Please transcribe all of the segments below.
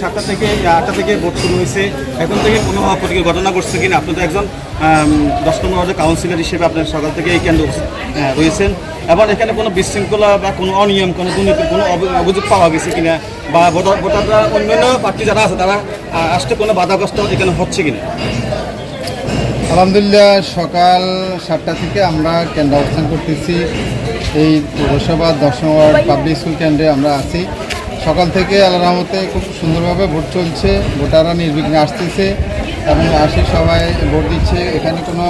সাতটা থেকে আটটা থেকে ভোট শুরু হয়েছে। এখন থেকে কোনো অপ্রীতিকর ঘটনা ঘটছে কিনা? আপনি তো একজন দশ নম্বর ওয়ার্ডের কাউন্সিলর হিসেবে আপনার সকাল থেকে এই কেন্দ্র রয়েছেন। এবার এখানে কোনো বিশৃঙ্খলা বা কোনো অনিয়ম, কোনো দুর্নীতির কোনো অভি- অভিযোগ পাওয়া গেছে কিনা? বা ভোটার, ভোটাররা অন্যান্য প্রার্থী যারা আছে, তারা আসতে কোনো বাধাগ্রস্ত এখানে হচ্ছে কিনা? আলহামদুলিল্লাহ, সকাল সাতটা থেকে আমরা কেন্দ্র অবস্থান করতেছি। এই পৌরসভা দশম ওয়ার্ড পাবলিক স্কুল কেন্দ্রে আমরা আছি। সকাল থেকে আল্লাহ রহমতে খুব সুন্দরভাবে ভোট চলছে, ভোটাররা নির্বিঘ্নে আসতেছে এবং আসে সবাই ভোট দিচ্ছে। এখানে কোনো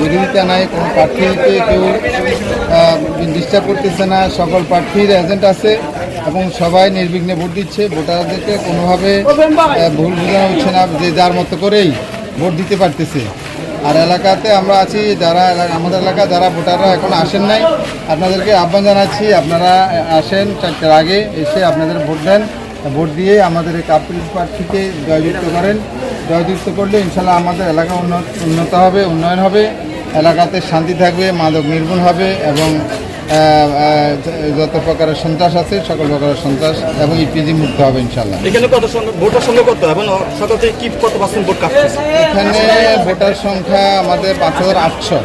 বিরোধিতা নাই, কোনো প্রার্থীকে কেউ ডিস্টার্ব করতেছে না, সকল প্রার্থীর এজেন্ট আছে এবং সবাই নির্বিঘ্নে ভোট দিচ্ছে। ভোটারদেরকে কোনোভাবে ভুল বোঝানো হচ্ছে না যে যার মতো করেই ভোট দিতে পারতেছে। আর এলাকাতে আমরা আছি যারা, আমাদের এলাকা যারা ভোটাররা এখন আসেন নাই, আপনাদেরকে আহ্বান জানাচ্ছি, আপনারা আসেন, চারটার আগে এসে আপনাদের ভোট দেন। ভোট দিয়ে আমাদের এই কাপিল প্রার্থীকে জয়যুক্ত করেন। জয়যুক্ত করলে ইনশাল্লাহ আমাদের এলাকা উন্নত উন্নত হবে, উন্নয়ন হবে। এলাকাতে শান্তি থাকবে, মাদক নির্মূল হবে এবং যত প্রকারের সন্ত্রাস আছে সকল প্রকারের সন্ত্রাস এবং ইপিজি মুক্ত হবে ইনশাল্লাহ এখানে কত ভোটার সংখ্যা কত? এবং সাথে কি কত পার্সেন্ট ভোট কাটছে? এখানে ভোটার সংখ্যা আমাদের পাঁচ হাজার আটশো।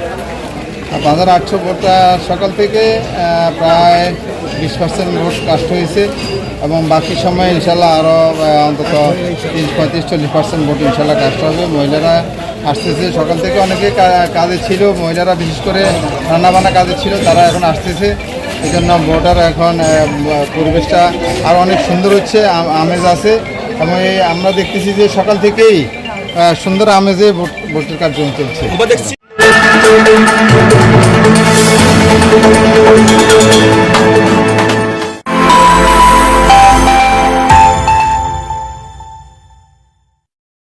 পাঁচ হাজার আটশো ভোটার সকাল থেকে প্রায় বিশ পার্সেন্ট ভোট কাস্ট হয়েছে এবং বাকি সময় ইনশাল্লাহ আরও অন্তত তিরিশ, পঁয়ত্রিশ, চল্লিশ পার্সেন্ট ভোট ইনশাল্লাহ কাস্ট হবে। মহিলারা আসতেছে। সকাল থেকে অনেকে কাজে ছিল। মহিলারা বিশেষ করে রান্নাবান্না কাজে ছিল, তারা এখন আসতেছে। এই জন্য ভোটার এখন পরিবেশটা আরও অনেক সুন্দর হচ্ছে আমেজ আছে। এবং এই আমরা দেখতেছি যে সকাল থেকেই সুন্দর আমেজে ভোট, ভোটের কার্যক্রম চলছে।